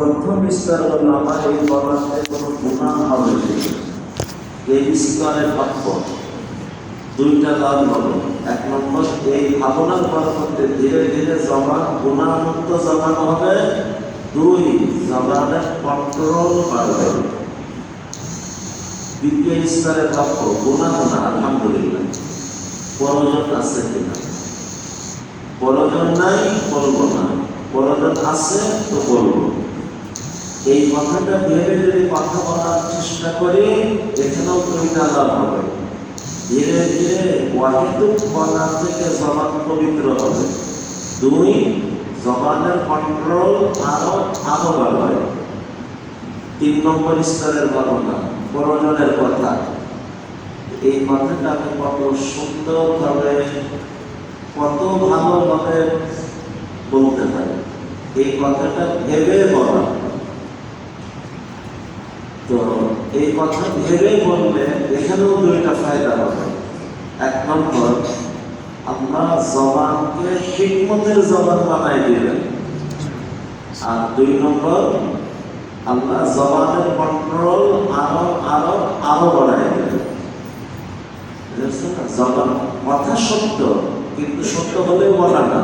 প্রথম স্তর হলো আমার এই বলাতে কোনো গুণা হবে এই স্তরের বাক্য দুইটা লাভ হলো এক নম্বর, এই ভাবনার বরকতে ধীরে ধীরে জবান গুণামুক্ত জবান হবে। দুই, জবানের কন্ট্রোল বাড়বে। দ্বিতীয় স্তরের বাক্য গুণা গুণা, আলহামদুলিল্লাহ। প্রয়োজন আছে কিনা? প্রয়োজন নাই, বলব না। প্রয়োজন আছে তো বলব। এই কথাটা ভেবে যদি কথা বলার চেষ্টা করি, এখানেও দুইটা লাভ হবে। ধীরে ধীরে ওয়াহিদুক বলা থেকে জবান পবিত্র হবে। দুই, জবানের কন্ট্রোল আরও আরও বাড়বে তিন নম্বর স্তরের ঘটনা প্রয়োজনের কথা। এই কথাটা আমি কত সুন্দরভাবে, কত ভালোভাবে বলতে পারি। এই কথাটা ভেবে বলা। তো এই কথা ভেবে বললে এখানেও দুইটা ফায়দা হবে। এক নম্বর আমরা জবানকে হিকমতের জবান বানাই দিলেন আর দুই নম্বর, আল্লাহ জবানের কন্ট্রোল আরও আরও আরও বাড়াই দিলেন জবান কথা সত্য, কিন্তু সত্য হলেও বলা না।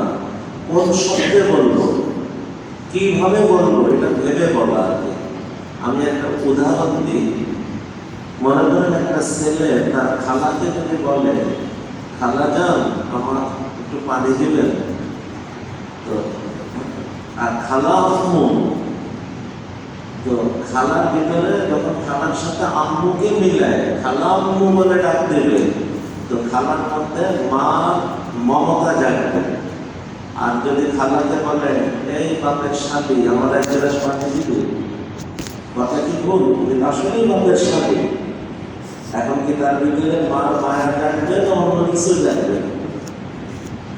কোন শব্দে বলব? কীভাবে বলব? এটা ভেবে বলা। আমি একটা উদাহরণ দিই। মনে করেন একটা ছেলে, তার খালাকে যদি বলে, খালা যান আমার একটু পানি দিবেন তো, আর খালা আম্মু, তো খালার ভিতরে যখন খালার সাথে আম্মুকে মিলায়, খালা আম্মু বলে ডাক দেবে, তো খালার মধ্যে মা মমতা জাগবে। আর যদি খালাকে বলে, এই বাপের সাথী আমার এক পানি দিবে? কথা কি ভুল কিন্তু আসলেই বাপের সাথে। এখন কি তার ভিতরে মার মায়া ডাকবে না অন্য কিছু ডাকবে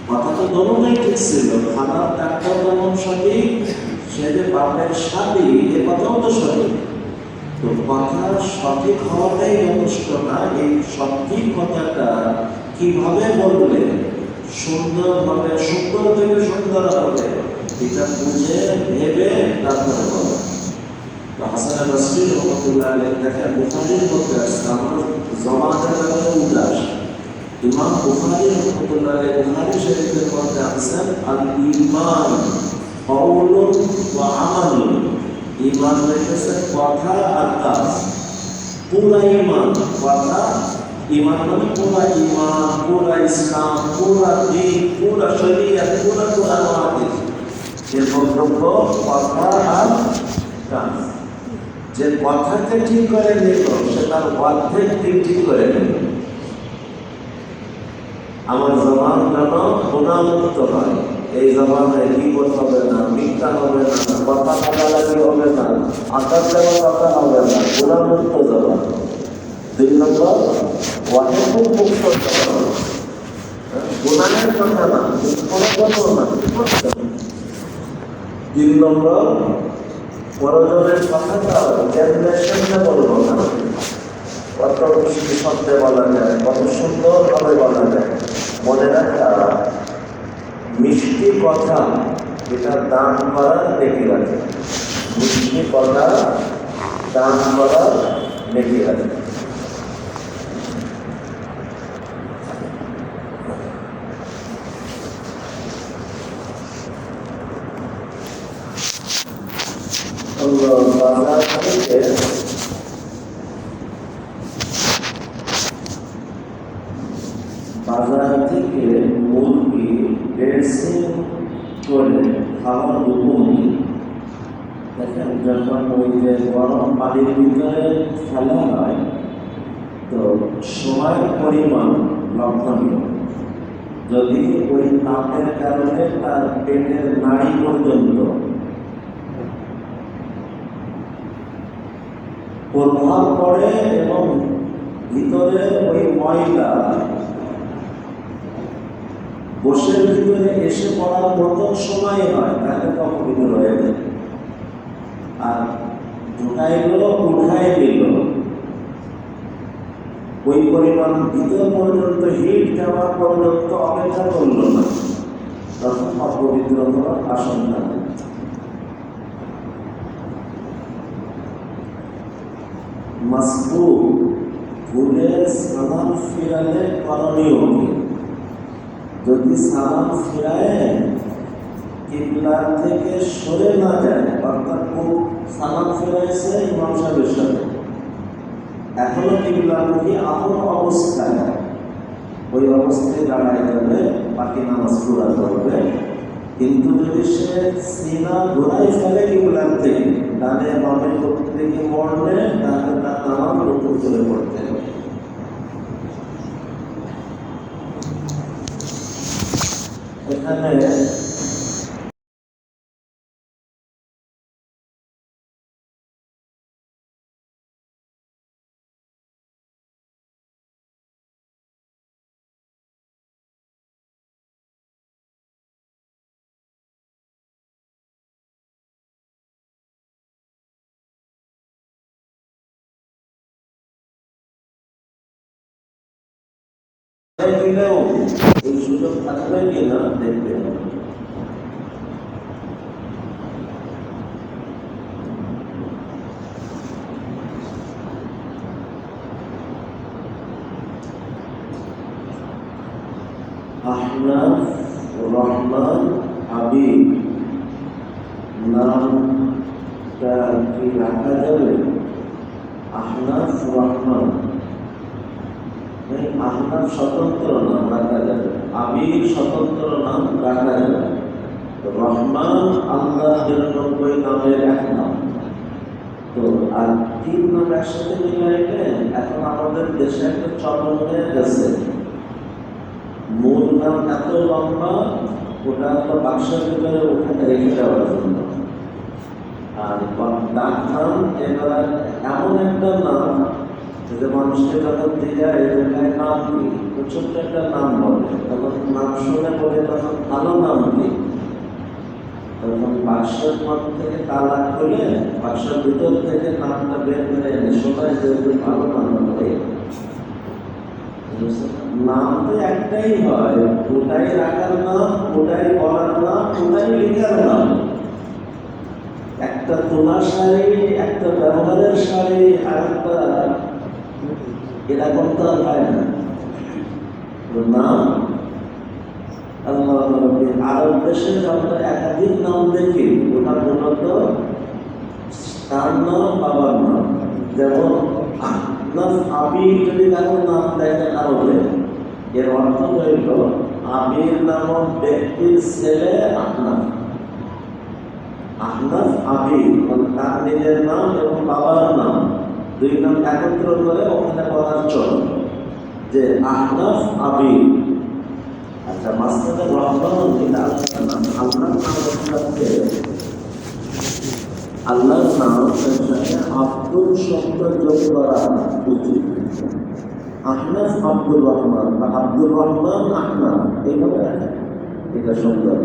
কথা তো দোনোটাই ঠিক ছিল খানার ডাক্তার যেমন সঠিক, সে যে বাপের সাথে, এ কথাও তো সঠিক। তো কথা সঠিক হওয়াটাই যথেষ্ট না, এই সঠিক কথাটা কীভাবে বললে সুন্দরভাবে সুন্দর থেকে সুন্দর হবে, এটা বুঝে ভেবে তারপরে বলা। হাসান বসরি রহমতুল্লাহ দেখেন বুখারীর মধ্যে আছে আমার জমানের ব্যাপারে উল্লাস ইমাম বুখারী রহমতুল্লাহ বুখারী শরীফের মধ্যে আছেন আল ঈমান কওলুন ওয়া আমালুন। ঈমান হইতেছে কথা আর কাজ। পুরা ঈমান কথা ঈমান মানে পুরা ঈমান পুরা ইসলাম, পুরা দিন, পুরা শরীয়ত, পুরা ও হাদিস। এর বক্তব্য কথা আর কাজ। যে কথাকে ঠিক করে নিল সে তার অর্ধেক দিক ঠিক করে আমার জবান যেন গুণামুক্ত হয়। এই জবানে করতে হবে না, মিথ্যা হবে না, কথা কাটালাগি হবে না আকাশ দেওয়া কথা হবে না, গুণামুক্ত জবান। দুই নম্বর ওয়াহেকুম মুক্ত জবান। গুণানের কথা না, কোনো কথা না। তিন নম্বর প্রয়োজনের কথাটা সামনে বলব না। কত মিষ্টি শব্দে বলা যায়, কত সুন্দরভাবে বলা যায়। মনে রাখা, মিষ্টি কথা এটা দান করার নেকি রাখে। মিষ্টি কথা দান করার নেকি রাখে। আল্লাহ বাজার থেকে মুরগি ড্রেসিং করে খাওয়ার উপমী দেখেন যখন ওই যে গরম পানির ভিতরে ফেলা হয় তো সময়ের পরিমাণ লক্ষণীয় যদি ওই তাপের কারণে তার পেটের নাড়ি পর্যন্ত প্রভাব পড়ে এবং ভিতরে ওই ময়লা? বসের ভিতরে এসে পড়ার মতো সময় হয়, তাহলে অপবিত্র হয়ে যায়। আর ঢুকাই গেল উঠাই দিল ওই পরিমাণ ভিতর পর্যন্ত হিট দেওয়া পর্যন্ত অপেক্ষা করল না। তখন অপবিত্র হওয়ার আশঙ্কা। মাসবুক ভুলে সালাম ফিরালে করণীয়? যদি সালাম ফিরায়, কিবলা থেকে সরে না যায়, অর্থাৎ সালাম ফিরাইছে ইমাম সাহেবের সাথে। এখনও কিবলামুখী আপন অবস্থায় ওই অবস্থায় দাঁড়ায় যাবে, বাকি নামাজ পুরা করবে। কিন্তু যদি সে সিনা ঘোরাই ফেলে কিবলার থেকে, ডানে বামে করতে থেকে মরলে নামাজ নতুন করে পড়তে এখানে দিলেও এই সুযোগ থাকবে কিনা দেখবে আহনাফ রহমান হাবিব নামটা কি রাখা যাবে আহনাফ রহমান এই আহনাফ স্বতন্ত্র নাম রাখা যাবে আবির স্বতন্ত্র নাম রাখা যাবে রহমান আল্লাহ নিরানব্বই নামের এক নাম। তো আর তিন নাম একসাথে মিলাইলে এখন আমাদের দেশে একটা চলন হয়ে গেছে। মূল নাম এত লম্বা, ওটা তো বাক্সের ভিতরে ওখানে রেখে দেওয়ার জন্য। আর ডাক নাম এবার এমন একটা নাম যে মানুষকে যখন দিয়ে এই নাম কি? ছোট্ট একটা নাম বলে। তখন নাম শুনে বলে, তখন ভালো নাম কি? তখন বাক্সের মধ্যে থেকে তালা খুলে, বাক্সের ভিতর থেকে নামটা বের করে এনে সবাই যেহেতু ভালো নাম বলে। নাম তো একটাই হয়। ওটাই রাখার নাম, ওটাই বলার নাম, ওটাই লেখার নাম। একটা তোলা শাড়ি, একটা ব্যবহারের শাড়ি আর একটা এরকম তো আর হয় না। নাম? আল্লাহ আরব একাধিক নাম দেখি। ওটা তার নাম, বাবার নাম। যেমন আহনাফ আবির যদি নাম দেখে কারণে এর অর্থ হইল আবির নামক ব্যক্তির ছেলে আহনাফ। আহনাফ আবির মানে তার নিজের নাম এবং বাবার নাম। দুই নাম একত্র করে ওখানে বলার চল যে আহনাফ আবির আচ্ছা মাস্টারে রহমান এটা আল্লাহর নাম। আল্লাহর নাম রহমানকে আল্লাহর নাম সাথে আব্দুল শব্দ যোগ করা উচিত। আহনাফ আব্দুল রহমান বা আব্দুল রহমান আহনাফ এইভাবে এটা সুন্দর।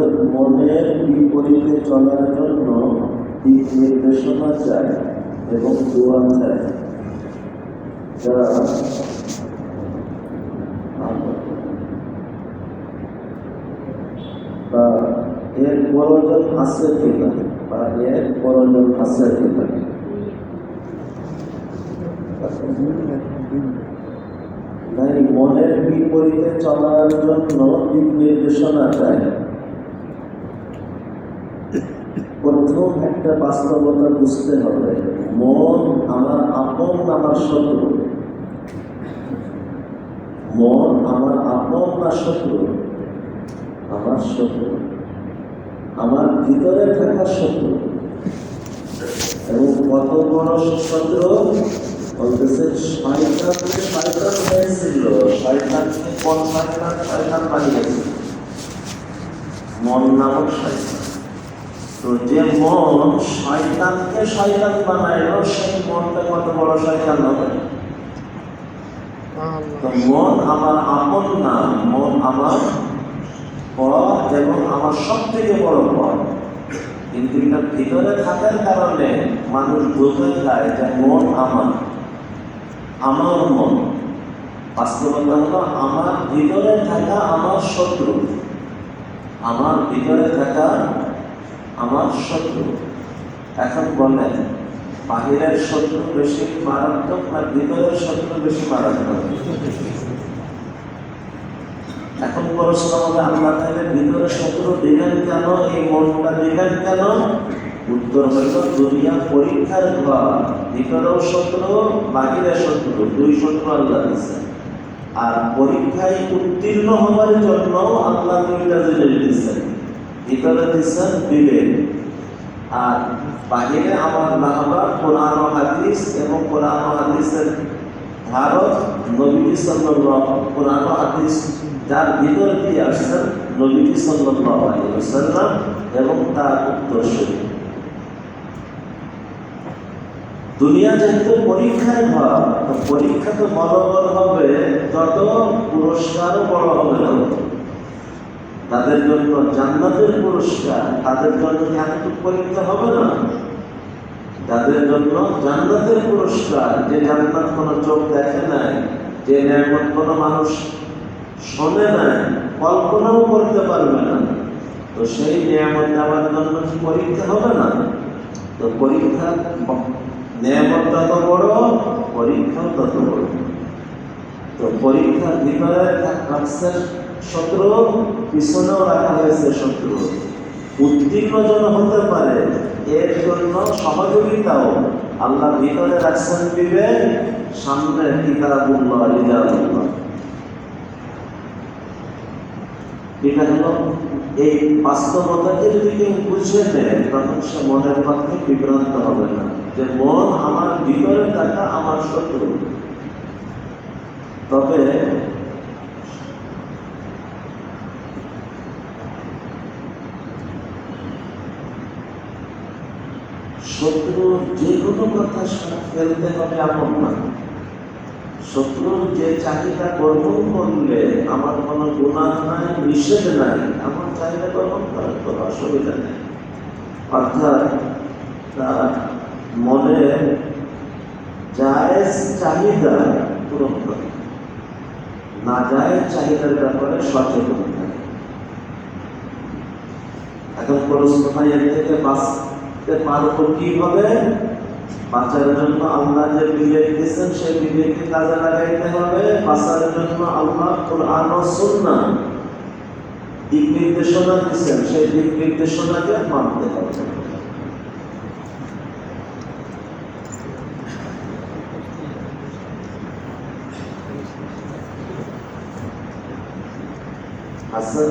হজরত মনের বিপরীতে চলার জন্য দিক নির্দেশনা চায় এবং দোয়া চায় যারা এর প্রয়োজন আছে কিনা, বা এর প্রয়োজন আছে কিনা। তাই মনের বিপরীতে চলার জন্য দিক নির্দেশনা চায় প্রথম একটা বাস্তবতা বুঝতে হবে। মন আমার আপন, আমার শত্রু। মন আমার আপন না শত্রু। আমার শত্রু। আমার ভিতরে থাকা শত্রু। এবং কত বড় শত্রু? বলতেছে শয়তানকে শয়তান হয়েছিল। শয়তানকে কোন শয়তান মন নামক শয়তান। তো যে মন শয়তানকে শয়তান বানাইলো সেই মনটা কত বড় শয়তান হবে? তো মন আমার আপন না মন আমার পথ এবং আমার সব থেকে বড় পথ। কিন্তু এটা ভিতরে থাকার কারণে মানুষ বোঝা যায় যে মন আমার আমার মন। বাস্তবতা হলো আমার ভিতরে থাকা আমার শত্রু আমার ভিতরে থাকা আমার শত্রু। এখন বলেন, বাহিরের শত্রু বেশি মারাত্মক না ভিতরের শত্রু বেশি মারাত্মক? এখন প্রশ্ন হবে, আল্লাহ তাহলে ভিতরে শত্রু দিলেন কেন? এই মনটা দিলেন কেন? উত্তর হইল, দুনিয়া পরীক্ষার ঘর। ভিতরেও শত্রু বাহিরের শত্রু। দুই শত্রু আল্লাহ দিচ্ছে আর পরীক্ষায় উত্তীর্ণ হওয়ার জন্য আল্লাহ দুইটা জিনিস দিচ্ছেন ভিতরে দিচ্ছেন বিবেক আর বাহিরে আমার নাহবা কোরআন হাদিস এবং কোরআন হাদিসের ভারত নবী সাল্লাল্লাহ কোরআন হাদিস যার ভিতর দিয়ে আসছেন নবী সাল্লাল্লাহু আলাইহি ওয়াসাল্লাম এবং তার উত্তরসূরি। দুনিয়া যেহেতু পরীক্ষায় তো পরীক্ষা তো বড় হবে তত পুরস্কারও বড় হবে না। তাদের জন্য জান্নাতের পুরস্কার, তাদের জন্য এতটুকু পরীক্ষা হবে না। তাদের জন্য জান্নাতের পুরস্কার, যে জান্নাত কোনো চোখ দেখে নাই, যে নিয়ামত কোনো মানুষ শোনে নাই, কল্পনাও করতে পারবে না। তো সেই নিয়ামত দেওয়ার জন্য কি পরীক্ষা হবে না? তো পরীক্ষা, নিয়ামত তত বড়, পরীক্ষাও তত বড়। তো পরীক্ষার ভিতরে থাকছে শত্রু পিছনেও রাখা হয়েছে শত্রু উত্তীর্ণ যেন হতে পারে, এর জন্য সহযোগিতাও আল্লাহ ভিতরে রাখছেন বিবেক, সামনে কিতাবুল্লাহ রিজালুল্লাহ এটা হলো এই বাস্তবতাকে যদি কেউ বুঝে নেয়, তখন সে মনের পক্ষে বিভ্রান্ত হবে না। যে মন আমার ভিতরে থাকা আমার শত্রু। তবে শত্রুর যে কোনো কথা ফেলতে হবে এমন না। শত্রুর যে চাহিদা গ্রহণ করলে আমার কোনো গুণাহ নাই, নিষেধ নাই, আমার চাহিদা গ্রহণ করার কোনো অসুবিধা নেই। অর্থাৎ তার মনে জায়েজ চাহিদা পূরণ করে। না জায়েজ চাহিদার ব্যাপারে সচেতন থাকে। এখন এর থেকে বাঁচতে তার কি হবে? বাঁচার জন্য আল্লাহ যে বিবেক দিয়েছেন, সেই বিবেককে কাজে লাগাইতে হবে। বাঁচার জন্য আল্লাহ কোরআন ও সুন্না দিক নির্দেশনা দিচ্ছেন সেই দিক নির্দেশনাকে মানতে হবে। হাসান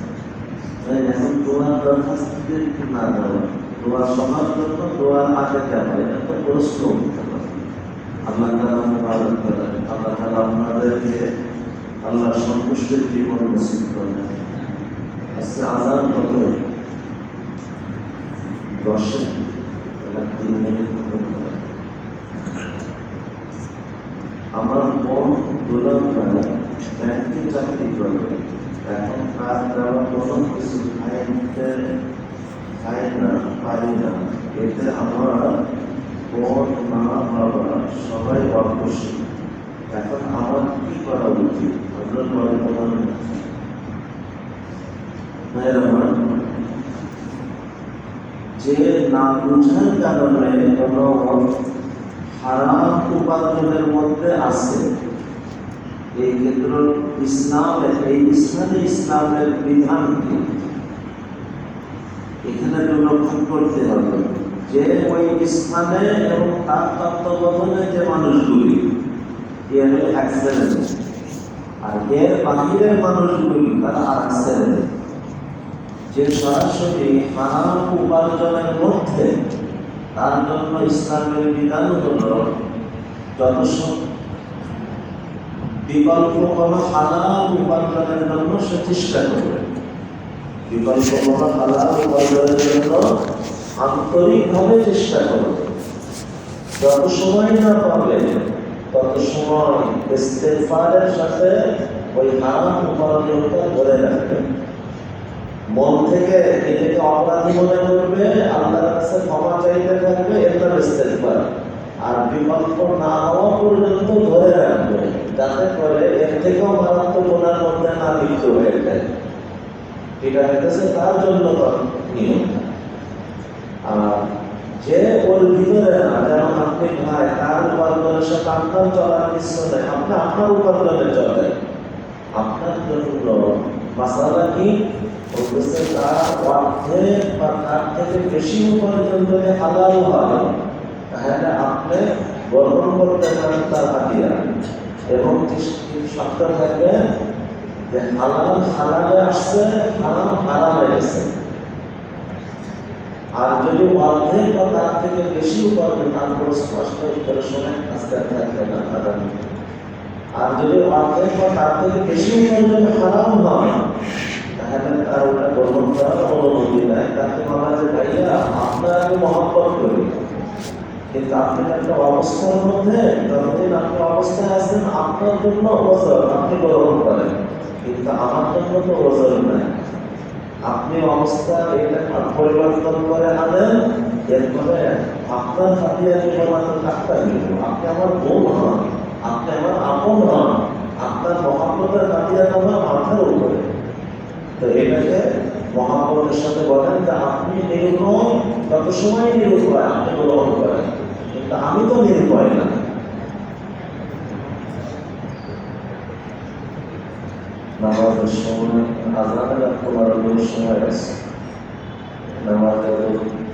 তাই এখন তোমার দরখাস্ত না দেওয়া। তোমার সবার জন্য তোমার আগে দেওয়া এটা তো প্রশ্ন উঠতে পারে। আল্লাহ তালা ভালো করেন। আল্লাহ তালা আপনাদেরকে আল্লাহ সন্তুষ্টের জীবন নসিব করেন। আজকে আজান কত দশে এটা তিন মিনিট মতো করে। আমার মন দোলন করে ব্যাংকে চাকরি করে দেওয়া কোনো কিছু খাইতে খাই না পারি না এতে আমার বোন মা বাবা সবাই অখুশি এখন আমার কি করা উচিত আপনার বলে তোমার যে না বুঝার কারণে কোনো হারাম উপার্জনের মধ্যে আছে এই ক্ষেত্রে ইসলামের, এই ইসলামে ইসলামের বিধান এখানে লক্ষ্য করতে হবে যে ওই স্থানে এবং তার তত্ত্বাবধানে যে মানুষগুলি, এর হলো আর এর বাহিরের মানুষগুলি, তারা আর এক শ্রেণি যে সরাসরি হারাম উপার্জনের মধ্যে তার জন্য ইসলামের বিধান হল যত বিকল্প কোনো হালাল উপার্জনের জন্য সে চেষ্টা করবে। বিকল্প কোনো হালাল উপার্জনের জন্য আন্তরিকভাবে চেষ্টা করবে। যত সময় না পাবে, তত সময় ইস্তেফারের সাথে ওই হারাম উপার্জনটা ধরে রাখবে। মন থেকে নিজেকে অপরাধী মনে করবে, আল্লাহর কাছে ক্ষমা চাইতে থাকবে এটা ইস্তেফার আর বিকল্প না হওয়া পর্যন্ত ধরে রাখবে। যাতে করে এর থেকেও মারাত্মক গোনার মধ্যে না লিপ্ত হয়ে যায়। এটা হইতেছে তার জন্য নিয়ম। আর যে ওর ভিতরে না যেমন আপনি ভাই, তার উপার্জনের সাথে আপনার চলার মিশ্র নেই আপনি আপনার উপার্জনে চলে। আপনার জন্য মাসালা কি? তার অর্ধেক বা তার থেকে বেশি উপার্জন যদি হালাল হয় তাহলে আপনি গ্রহণ করতে পারেন তার হাতিয়ার এবং শব্দ থাকবে যে হালাল, হালালে আসছে হারাম হারামে গেছে। আর যদি অর্ধেক বা তার থেকে বেশি উপার্জন তারপরে স্পষ্ট করে শোনেন আস্তে থাকবে না আগামী আর যদি অর্ধেক বা তার থেকে বেশি উপার্জন হারাম হয়, তাহলে তার ওটা গ্রহণ করার অনুমতি নেয় তাকে বলা যে ভাইয়া, আপনার আমি মহব্বত করি। কিন্তু আপনি একটা অবস্থার মধ্যে যতদিন আপনি অবস্থায় আছেন, আপনার জন্য ওজন আপনি গ্রহণ করেন। কিন্তু আমার জন্য তো ওজন নাই। আপনি অবস্থা এটা পরিবর্তন করে আনেন, এরপরে আপনার হাতে আমি বলাতে ডাক্তার নিব আপনি আমার বোন হন, আপনি আমার আপন হন, আপনার মহাপ্রতের হাতিয়ার আমার মাথার উপরে। তো এটাকে মহাপ্রতের সাথে বলেন যে আপনি নির্ভয় যত সময় নির্ভয় আপনি গ্রহণ করেন। আমি তো মেনে নির্ভয় না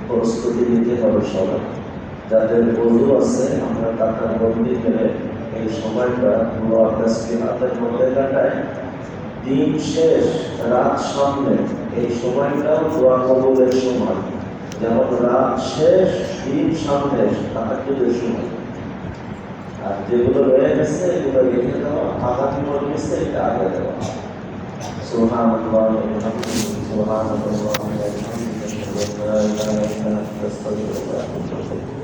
প্রস্তুতি নিতে হবে সবাই। যাদের বন্ধু আছে, আমরা টাকা বন্দি করে এই সময়টা হাতের মধ্যে কাটায় দিন শেষ, রাত সামনে, এই সময়টা দোয়া কবলের সময়। যেমন রাত শেষ দিন সামনে কাটাকুটির সময় আর যেগুলো রয়ে গেছে এগুলো রেখে দেওয়া আঘাতি করে গেছে এটা আগে দেওয়া سبحان الله وبحمده سبحان الله وبحمده أشهد أن لا إله إلا أنت أستغفرك وأتوب إليك